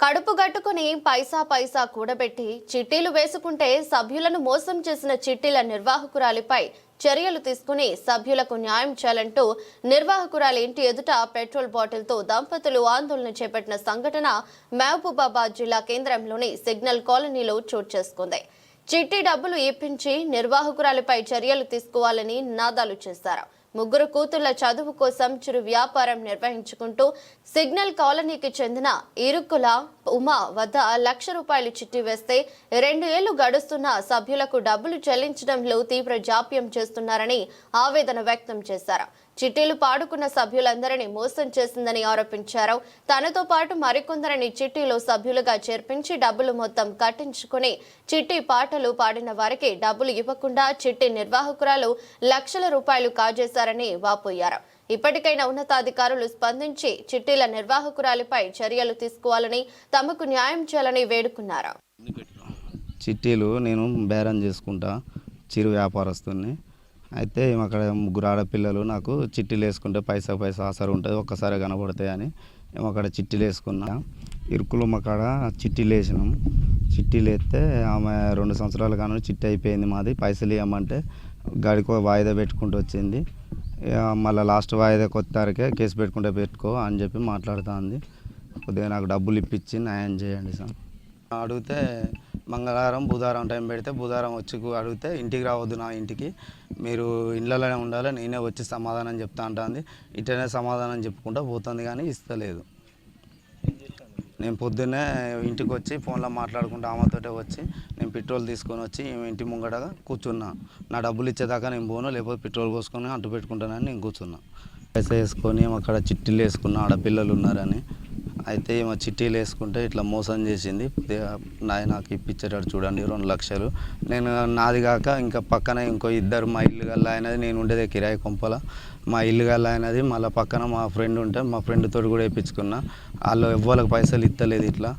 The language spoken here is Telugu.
కడుపు గట్టుకుని పైసా పైసా కూడబెట్టి చిట్టీలు వేసుకుంటే సభ్యులను మోసం చేసిన చిట్టీల నిర్వాహకురాలిపై చర్యలు తీసుకుని సభ్యులకు న్యాయం చేయాలంటూ నిర్వాహకురాలి ఇంటి ఎదుట పెట్రోల్ బాటిల్తో దంపతులు ఆందోళన చేపట్టిన సంఘటన మహబూబాబాద్ జిల్లా కేంద్రంలోని సిగ్నల్ కాలనీలో చోటు చేసుకుంది. చిట్టి డబ్బులు ఇప్పించి నిర్వాహకురాలిపై చర్యలు తీసుకోవాలని నినాదాలు చేశారు. ముగ్గురు కూతుళ్ళ చదువు కోసం చిరు వ్యాపారం నిర్వహించుకుంటూ సిగ్నల్ కాలనీకి చెందిన ఇరుక్కుల ఉమా వద్ద లక్ష రూపాయలు చిట్టి వేస్తే రెండు ఏళ్ళు గడుస్తున్న సభ్యులకు డబ్బులు చెల్లించడంలో తీవ్ర జాప్యం చేస్తున్నారని ఆవేదన వ్యక్తం చేశారు. చిట్టీలు పాడుకున్న సభ్యులందరినీ మోసం చేసిందని ఆరోపించారు. తనతో పాటు మరికొందరిని చిట్టీలో సభ్యులుగా చేర్పించి డబ్బులు మొత్తం కట్టించుకుని చిట్టి పాటలు పాడిన వారికి డబ్బులు ఇవ్వకుండా చిట్టి నిర్వాహకురాలు లక్షల రూపాయలు కాజేశారని వాపోయారు. ఇప్పటికైనా ఉన్నతాధికారులు స్పందించి చిట్టీల నిర్వాహకురాలిపై చర్యలు తీసుకోవాలని తమకు న్యాయం చేయాలని వేడుకున్నారు. చిట్టీలు నేను బేరం చేసుకుంటా చిరు వ్యాపారస్తుని అయితే అక్కడ ముగ్గురు ఆడపిల్లలు నాకు చిట్టీలు వేసుకుంటే పైసా పైసా ఆసరు ఉంటుంది ఒక్కసారి కనబడతాయి అని మేము అక్కడ చిట్టీలు వేసుకున్నా. ఇరుకులు కాడ చిట్టీలు వేసినాం. చిట్టీలు వేస్తే ఆమె రెండు సంవత్సరాల కానీ చిట్టి అయిపోయింది మాది పైసలు ఇవ్వమంటే గడికో వాయిదా పెట్టుకుంటూ వచ్చింది. మళ్ళీ లాస్ట్ వాయిదా కొత్తారకే కేసు పెట్టుకుంటే పెట్టుకో అని చెప్పి మాట్లాడుతుంది. కొద్దిగా నాకు డబ్బులు ఇప్పించి న్యాయం చేయండి సార్. అడిగితే మంగళవారం బుధవారం టైం పెడితే బుధవారం వచ్చి అడిగితే ఇంటికి రావద్దు నా ఇంటికి. మీరు ఇళ్ళలోనే ఉండాలి నేనే వచ్చి సమాధానం చెప్తా అంటుంది. ఇటనే సమాధానం చెప్పుకుంటూ పోతుంది కానీ ఇస్తలేదు. నేను పొద్దున్నే ఇంటికి వచ్చి ఫోన్లో మాట్లాడుకుంటూ ఆమెతోటే వచ్చి నేను పెట్రోల్ తీసుకొని వచ్చి ఇంటి ముంగటగా కూర్చున్నా. నా డబ్బులు ఇచ్చేదాకా నేను పోను లేకపోతే పెట్రోల్ పోసుకొని అంటు పెట్టుకుంటానని నేను కూర్చున్నా. పైసా వేసుకొని అక్కడ చిట్టీలు వేసుకున్నా ఆడపిల్లలు ఉన్నారని అయితే మా చిట్టీలు వేసుకుంటే ఇట్లా మోసం చేసింది. కొద్దిగా నాకు ఇప్పించేటట్టు చూడండి రెండు లక్షలు. నేను నాది కాక ఇంకా పక్కన ఇంకో ఇద్దరు మా ఇల్లు గల్లా అయినది నేను ఉండేదే కిరాయి కొంపల. మా ఇల్లు గల్లా అయినది మళ్ళీ పక్కన మా ఫ్రెండ్ ఉంటే మా ఫ్రెండ్తో కూడా వేయించుకున్నా వాళ్ళు ఎవ్వరికి పైసలు ఇస్తలేదు ఇట్లా.